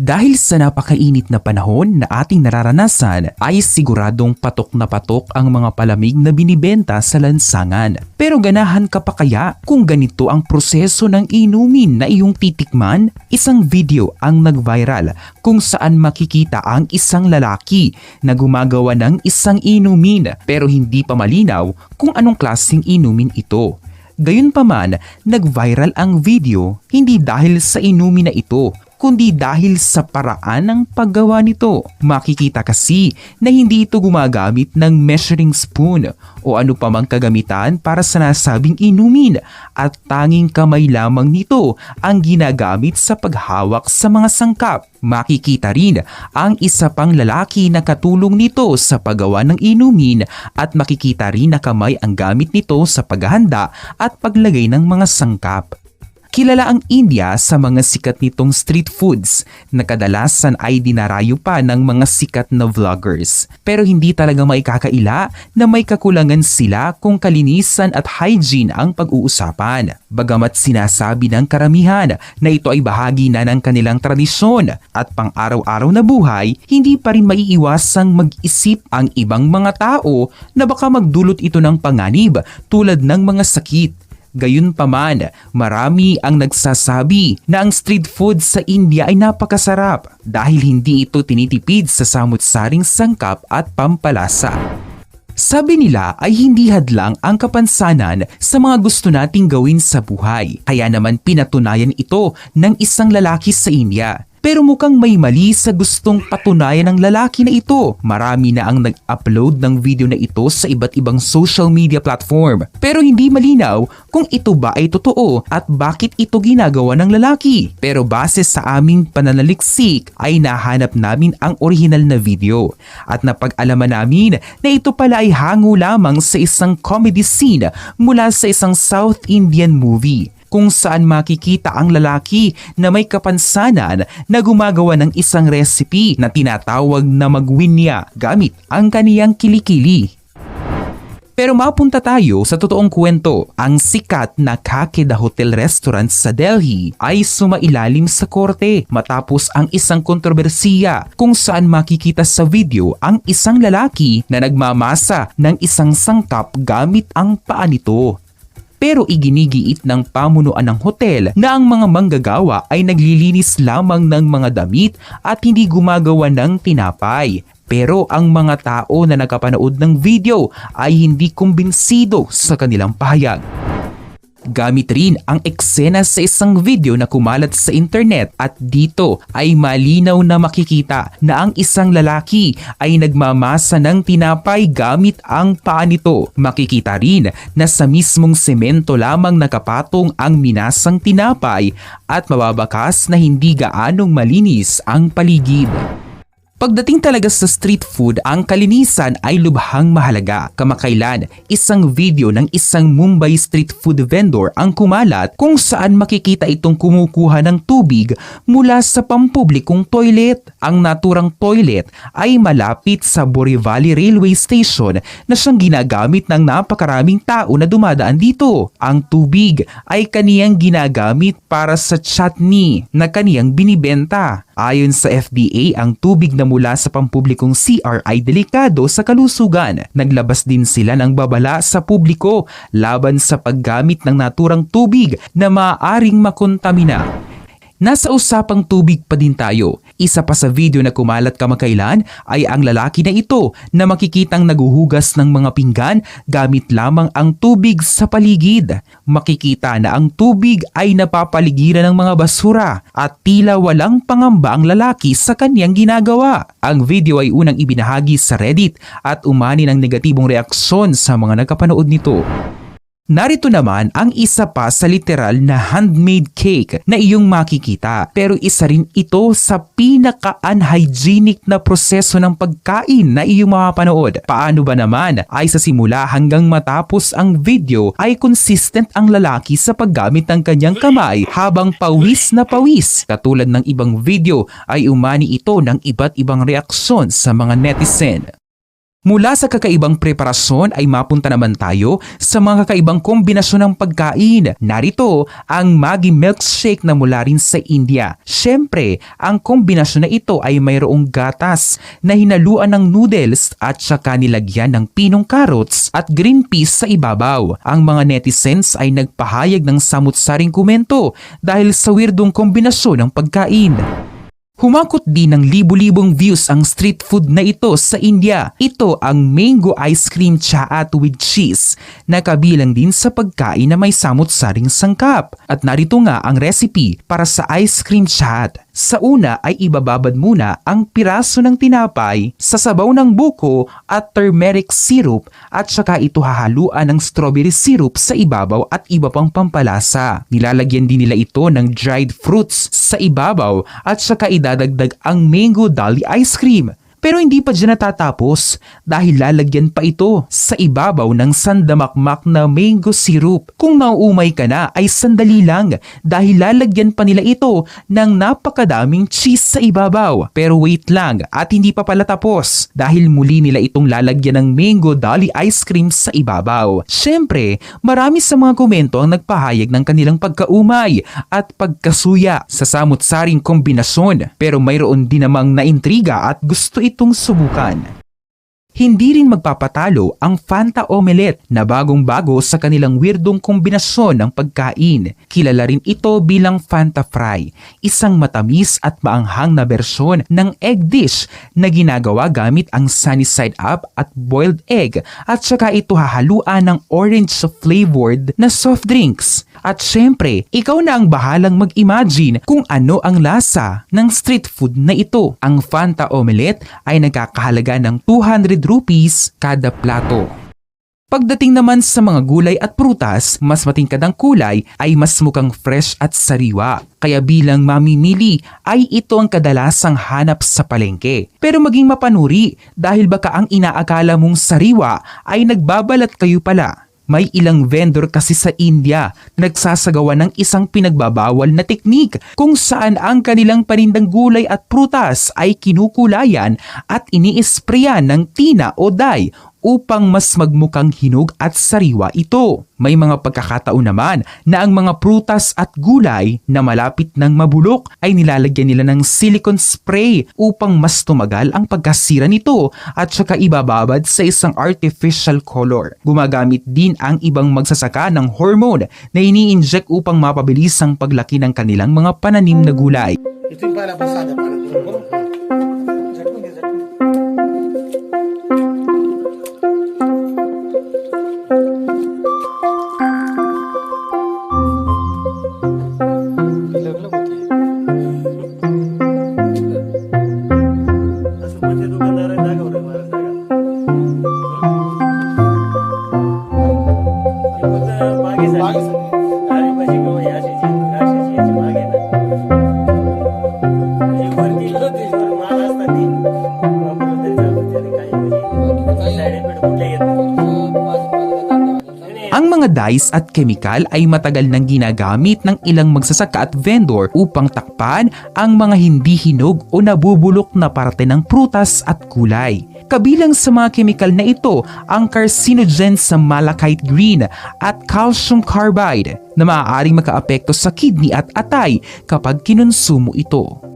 Dahil sa napakainit na panahon na ating nararanasan ay siguradong patok na patok ang mga palamig na binibenta sa lansangan. Pero ganahan ka pa kaya kung ganito ang proseso ng inumin na iyong titikman? Isang video ang nag-viral kung saan makikita ang isang lalaki na gumagawa ng isang inumin pero hindi pa malinaw kung anong klaseng inumin ito. Gayunpaman, nag-viral ang video hindi dahil sa inumin na ito kundi dahil sa paraan ng paggawa nito. Makikita kasi na hindi ito gumagamit ng measuring spoon o ano pa mang kagamitan para sa nasabing inumin at tanging kamay lamang nito ang ginagamit sa paghawak sa mga sangkap. Makikita rin ang isa pang lalaki na katulong nito sa paggawa ng inumin at makikita rin na kamay ang gamit nito sa paghahanda at paglagay ng mga sangkap. Kilala ang India sa mga sikat nitong street foods na kadalasan ay dinarayo pa ng mga sikat na vloggers. Pero hindi talaga maikakaila na may kakulangan sila kung kalinisan at hygiene ang pag-uusapan. Bagamat sinasabi ng karamihan na ito ay bahagi na ng kanilang tradisyon at pang-araw-araw na buhay, hindi pa rin maiiwasang mag-isip ang ibang mga tao na baka magdulot ito ng panganib tulad ng mga sakit Gayunpaman, marami ang nagsasabi na ang street food sa India ay napakasarap dahil hindi ito tinitipid sa samut-saring sangkap at pampalasa. Sabi nila ay hindi hadlang ang kapansanan sa mga gusto nating gawin sa buhay. Kaya naman pinatunayan ito ng isang lalaki sa India pero mukhang may mali sa gustong patunayan ng lalaki na ito. Marami na ang nag-upload ng video na ito sa iba't ibang social media platform. Pero hindi malinaw kung ito ba ay totoo at bakit ito ginagawa ng lalaki. Pero base sa aming pananaliksik ay nahanap namin ang original na video. At napag-alaman namin na ito pala ay hango lamang sa isang comedy scene mula sa isang South Indian movie kung saan makikita ang lalaki na may kapansanan na gumagawa ng isang recipe na tinatawag na magwinya gamit ang kaniyang kilikili. Pero mapunta tayo sa totoong kwento. Ang sikat na Kakeda Hotel Restaurant sa Delhi ay sumailalim sa korte matapos ang isang kontrobersiya kung saan makikita sa video ang isang lalaki na nagmamasa ng isang sangkap gamit ang paa nito pero iginigiit ng pamunuan ng hotel na ang mga manggagawa ay naglilinis lamang ng mga damit at hindi gumagawa ng tinapay. Pero ang mga tao na nakapanood ng video ay hindi kumbinsido sa kanilang pahayag. Gamit rin ang eksena sa isang video na kumalat sa internet at dito ay malinaw na makikita na ang isang lalaki ay nagmamasa ng tinapay gamit ang paa nito. Makikita rin na sa mismong semento lamang nakapatong ang minasang tinapay at mababakas na hindi gaanong malinis ang paligid. Pagdating talaga sa street food, ang kalinisan ay lubhang mahalaga. Kamakailan, isang video ng isang Mumbai street food vendor ang kumalat kung saan makikita itong kumukuha ng tubig mula sa pampublikong toilet. Ang naturang toilet ay malapit sa Borivali Railway Station na siyang ginagamit ng napakaraming tao na dumadaan dito. Ang tubig ay kaniyang ginagamit para sa chutney na kaniyang binibenta. Ayon sa FDA, ang tubig na mula sa pampublikong CR ay delikado sa kalusugan. Naglabas din sila ng babala sa publiko laban sa paggamit ng naturang tubig na maaaring makontamina. Nasa usapang tubig pa din tayo. Isa pa sa video na kumalat kamakailan ay ang lalaki na ito na makikitang naguhugas ng mga pinggan gamit lamang ang tubig sa paligid. Makikita na ang tubig ay napapaligiran ng mga basura at tila walang pangamba ang lalaki sa kanyang ginagawa. Ang video ay unang ibinahagi sa Reddit at umani ng negatibong reaksyon sa mga nagkapanood nito. Narito naman ang isa pa sa literal na handmade cake na iyong makikita pero isa rin ito sa pinaka-unhygienic na proseso ng pagkain na iyong mapapanood. Paano ba naman ay sa simula hanggang matapos ang video ay consistent ang lalaki sa paggamit ng kanyang kamay habang pawis na pawis. Katulad ng ibang video ay umani ito ng iba't ibang reaksyon sa mga netizen. Mula sa kakaibang preparasyon ay mapunta naman tayo sa mga kakaibang kombinasyon ng pagkain. Narito ang Maggi Milkshake na mula rin sa India. Siyempre, ang kombinasyon na ito ay mayroong gatas na hinaluan ng noodles at saka nilagyan ng pinong carrots at green peas sa ibabaw. Ang mga netizens ay nagpahayag ng samut-saring komento dahil sa weirdong kombinasyon ng pagkain. Humakot din ng libu-libong views ang street food na ito sa India. Ito ang mango ice cream chaat with cheese na kabilang din sa pagkain na may samot-saring sangkap. At narito nga ang recipe para sa ice cream chaat. Sa una ay ibababad muna ang piraso ng tinapay sa sabaw ng buko at turmeric syrup at saka ito hahaluan ng strawberry syrup sa ibabaw at iba pang pampalasa. Nilalagyan din nila ito ng dried fruits sa ibabaw at saka idadagdag ang mango dolly ice cream. Pero hindi pa dyan natatapos dahil lalagyan pa ito sa ibabaw ng sandamakmak na mango syrup. Kung nauumay ka na ay sandali lang dahil lalagyan pa nila ito ng napakadaming cheese sa ibabaw. Pero wait lang at hindi pa pala tapos dahil muli nila itong lalagyan ng mango dolly ice cream sa ibabaw. Siyempre, marami sa mga komento ang nagpahayag ng kanilang pagkaumay at pagkasuya sa samut-saring kombinasyon. Pero mayroon din namang naintriga at gusto itong subukan. Hindi rin magpapatalo ang Fanta Omelette na bagong-bago sa kanilang weirdong kombinasyon ng pagkain. Kilala rin ito bilang Fanta Fry, isang matamis at maanghang na bersyon ng egg dish na ginagawa gamit ang sunny side up at boiled egg at saka ito hahaluan ng orange flavored na soft drinks. At syempre, ikaw na ang bahalang mag-imagine kung ano ang lasa ng street food na ito. Ang Fanta Omelette ay nagkakahalaga ng 200 rupees kada plato. Pagdating naman sa mga gulay at prutas, mas matingkad ang kulay ay mas mukhang fresh at sariwa. Kaya bilang mamimili ay ito ang kadalasang hanap sa palengke. Pero maging mapanuri dahil baka ang inaakala mong sariwa ay nagbabalat kayo pala. May ilang vendor kasi sa India na nagsasagawa ng isang pinagbabawal na teknik kung saan ang kanilang panindang gulay at prutas ay kinukulayan at ini-sprayan ng tina o dye upang mas magmukhang hinog at sariwa ito. May mga pagkakataon naman na ang mga prutas at gulay na malapit ng mabulok ay nilalagyan nila ng silicone spray upang mas tumagal ang pagkasira nito at saka ibababad sa isang artificial color. Gumagamit din ang ibang magsasaka ng hormone na ini-inject upang mapabilis ang paglaki ng kanilang mga pananim na gulay. Ito yung palapasada para dito. 我一路跟着。Mga dyes at chemical ay matagal nang ginagamit ng ilang magsasaka at vendor upang takpan ang mga hindi hinog o nabubulok na parte ng prutas at gulay. Kabilang sa mga chemical na ito ang carcinogen sa malachite green at calcium carbide na maaaring makaapekto sa kidney at atay kapag kinonsumo ito.